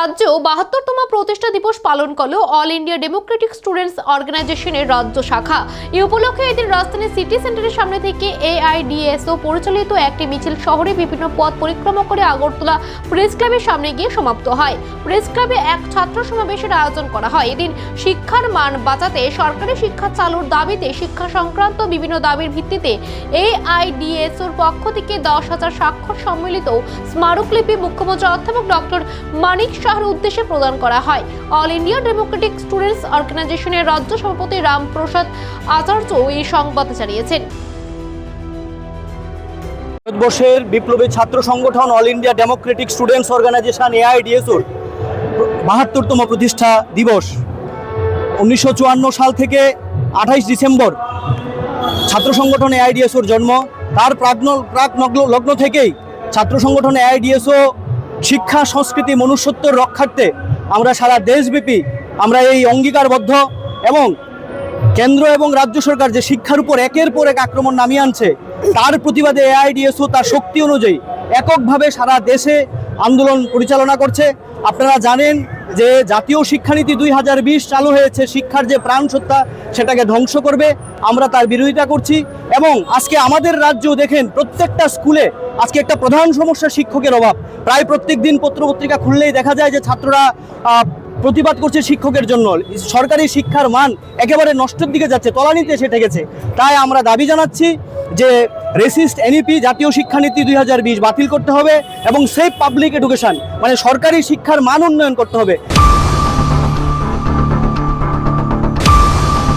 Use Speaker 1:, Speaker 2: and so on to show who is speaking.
Speaker 1: রাজ্যেও বাহাত্তরতম প্রতিষ্ঠা দিবস পালন করল অল ইন্ডিয়া ডেমোক্রেটিক স্টুডেন্টস অর্গানাইজেশনের রাজ্য শাখা। এই উপলক্ষে এদিন রাজধানীর সিটি সেন্টারের সামনে থেকে এআইডিএসও পরিচালিত একটি মিছিল শহরে বিভিন্ন পথ পরিক্রমা করে আগরতলা প্রেস ক্লাবের সামনে গিয়ে সমাপ্ত হয়। প্রেস ক্লাবে এক ছাত্র সমাবেশের আয়োজন করা হয়। এদিন শিক্ষার মান বাঁচাতে সরকারি শিক্ষা চালুর দাবিতে শিক্ষা সংক্রান্ত বিভিন্ন দাবির ভিত্তিতে এআইডিএসওর পক্ষ থেকে দশ হাজার স্বাক্ষর সম্মিলিত স্মারকলিপি মুখ্যমন্ত্রী অধ্যাপক ডক্টর মানিক শাহর উদ্দেশ্যে প্রদান করা হয়। অল ইন্ডিয়া ডেমোক্রেটিক স্টুডেন্টস অর্গানাইজেশনের রাজ্য সভাপতি রামপ্রসাদ আচার্য এই সংবাদ জানিয়েছেন।
Speaker 2: ভারতবর্ষের বিপ্লবী ছাত্র সংগঠন all India democratic students organisation এআইডিএসওর বাহাত্তরতম প্রতিষ্ঠা দিবস। উনিশশো চুয়ান্ন সাল থেকে আঠাইশ ডিসেম্বর ছাত্র সংগঠন এআইডিএসওর জন্ম। তার প্রাগ্ন প্রাক লগ্ন থেকেই ছাত্র সংগঠন এআইডিএসও শিক্ষা, সংস্কৃতি, মনুষ্যত্ব রক্ষার্থে আমরা সারা দেশব্যাপী আমরা এই অঙ্গীকারবদ্ধ এবং কেন্দ্র এবং রাজ্য সরকার যে শিক্ষার উপর একের পর এক আক্রমণ নামিয়ে আনছে, তার প্রতিবাদে এআইডিএসও তার শক্তি অনুযায়ী এককভাবে সারা দেশে আন্দোলন পরিচালনা করছে। আপনারা জানেন যে জাতীয় শিক্ষানীতি দুই হাজার বিশ চালু হয়েছে, শিক্ষার যে প্রাণ সত্তা সেটাকে ধ্বংস করবে। আমরা তার বিরোধিতা করছি এবং আজকে আমাদের রাজ্য দেখেন প্রত্যেকটা স্কুলে আজকে একটা প্রধান সমস্যা শিক্ষকের অভাব। প্রায় প্রত্যেক দিন পত্রপত্রিকা খুললেই দেখা যায় যে ছাত্ররা প্রতিবাদ করছে শিক্ষকের জন্য। সরকারি শিক্ষার মান একেবারে নষ্টের দিকে যাচ্ছে, তলানিতে এসে ঠেকেছে। তাই আমরা দাবি জানাচ্ছি যে রেসিস্ট এনইপি জাতীয় শিক্ষানীতি দুই হাজার বিশ বাতিল করতে হবে এবং সেফ পাবলিক এডুকেশন মানে সরকারি শিক্ষার মান উন্নয়ন করতে হবে।